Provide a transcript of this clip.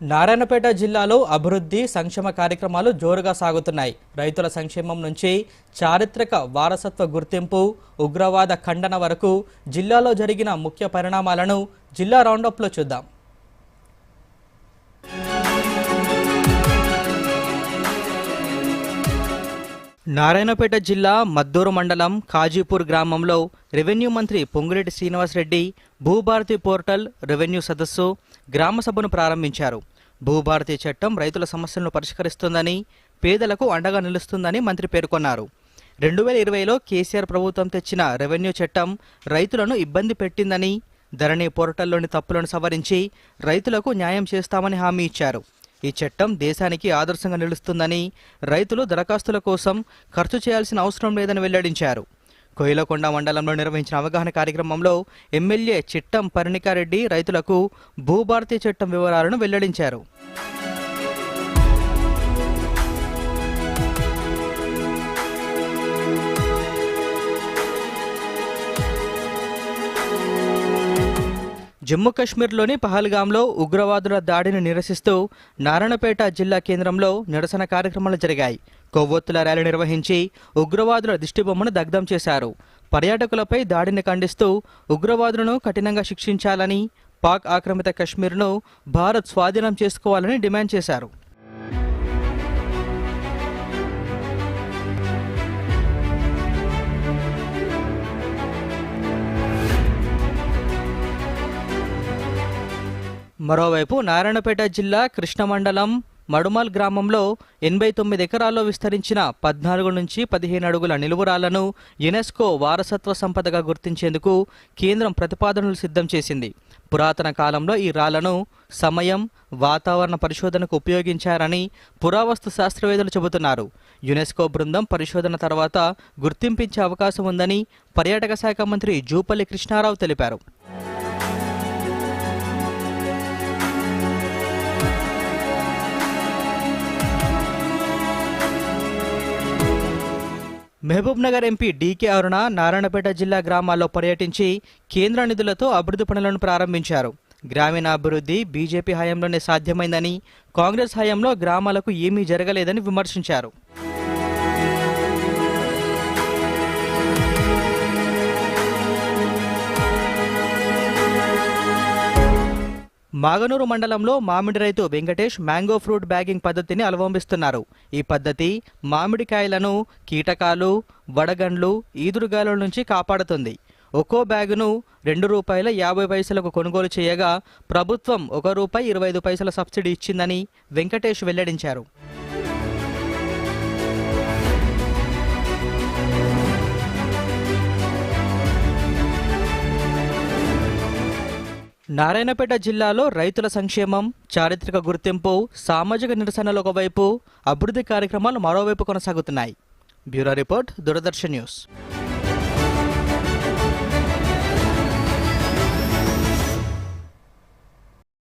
నారాయణపేట జిల్లాలో అభివృద్ధి సంక్షేమ కార్యక్రమాలు జోరుగా సాగుతున్నాయి. రైతుల సంక్షేమం నుంచి చారిత్రక వారసత్వ గుర్తింపు ఉగ్రవాద ఖండన వరకు జిల్లాలో జరిగిన ముఖ్య పరిణామాలను జిల్లా రౌండప్లో చూద్దాం. నారాయణపేట జిల్లా మద్దూరు మండలం కాజీపూర్ గ్రామంలో రెవెన్యూ మంత్రి పొంగులేటి శ్రీనివాసరెడ్డి భూభారతి పోర్టల్ రెవెన్యూ సదస్సు గ్రామసభను ప్రారంభించారు. భూభారతి చట్టం రైతుల సమస్యలను పరిష్కరిస్తుందని పేదలకు అండగా నిలుస్తుందని మంత్రి పేర్కొన్నారు. రెండు వేల ఇరవైలో కేసీఆర్ ప్రభుత్వం తెచ్చిన రెవెన్యూ చట్టం రైతులను ఇబ్బంది పెట్టిందని ధరణి పోర్టల్లోని తప్పులను సవరించి రైతులకు న్యాయం చేస్తామని హామీ ఇచ్చారు. ఈ చట్టం దేశానికి ఆదర్శంగా నిలుస్తుందని రైతులు దరఖాస్తుల కోసం ఖర్చు చేయాల్సిన అవసరం లేదని వెల్లడించారు. కోయిలకొండ మండలంలో నిర్వహించిన అవగాహన కార్యక్రమంలో ఎమ్మెల్యే చిట్టం పరిణికారెడ్డి రైతులకు భూభారతి చట్టం వివరాలను వెల్లడించారు. జమ్మూ కాశ్మీర్లోని పహల్గాంలో ఉగ్రవాదుల దాడిని నిరసిస్తూ నారాయణపేట జిల్లా కేంద్రంలో నిరసన కార్యక్రమాలు జరిగాయి. కొవ్వొత్తుల ర్యాలీ నిర్వహించి ఉగ్రవాదుల దిష్టిబొమ్మను దగ్ధం చేశారు. పర్యాటకులపై దాడిని ఖండిస్తూ ఉగ్రవాదులను కఠినంగా శిక్షించాలని పాక్ ఆక్రమిత కశ్మీర్ను భారత్ స్వాధీనం చేసుకోవాలని డిమాండ్ చేశారు. మరోవైపు నారాయణపేట జిల్లా కృష్ణ మండలం మడుమల్ గ్రామంలో ఎనభై తొమ్మిది ఎకరాల్లో విస్తరించిన పద్నాలుగు నుంచి పదిహేను అడుగుల నిలువురాలను యునెస్కో వారసత్వ సంపదగా గుర్తించేందుకు కేంద్రం ప్రతిపాదనలు సిద్ధం చేసింది. పురాతన కాలంలో ఈ రాళ్ళను సమయం వాతావరణ పరిశోధనకు ఉపయోగించారని పురావస్తు శాస్త్రవేత్తలు చెబుతున్నారు. యునెస్కో బృందం పరిశోధన తర్వాత గుర్తింపించే అవకాశం ఉందని పర్యాటక శాఖ మంత్రి జూపల్లి కృష్ణారావు తెలిపారు. మహబూబ్ నగర్ ఎంపీ డీకే అరుణ నారాయణపేట జిల్లా గ్రామాల్లో పర్యటించి కేంద్ర నిధులతో అభివృద్ధి పనులను ప్రారంభించారు. గ్రామీణాభివృద్ధి బీజేపీ హయాంలోనే సాధ్యమైందని కాంగ్రెస్ హయాంలో గ్రామాలకు ఏమీ జరగలేదని విమర్శించారు. మాగనూరు మండలంలో మామిడి రైతు వెంకటేష్ మ్యాంగో ఫ్రూట్ బ్యాగింగ్ పద్ధతిని అవలంబిస్తున్నారు. ఈ పద్ధతి మామిడికాయలను కీటకాలు వడగండ్లు ఈదురుగాలుల నుంచి కాపాడుతుంది. ఒక్కో బ్యాగును రెండు రూపాయల యాభై పైసలకు కొనుగోలు చేయగా ప్రభుత్వం ఒక రూపాయి ఇరవై ఐదు పైసల సబ్సిడీ ఇచ్చిందని వెంకటేష్ వెల్లడించారు. నారాయణపేట జిల్లాలో రైతుల సంక్షేమం చారిత్రక గుర్తింపు సామాజిక నిరసనలు ఒకవైపు అభివృద్ధి కార్యక్రమాలు మరోవైపు కొనసాగుతున్నాయి. Bureau report Doordarshan news.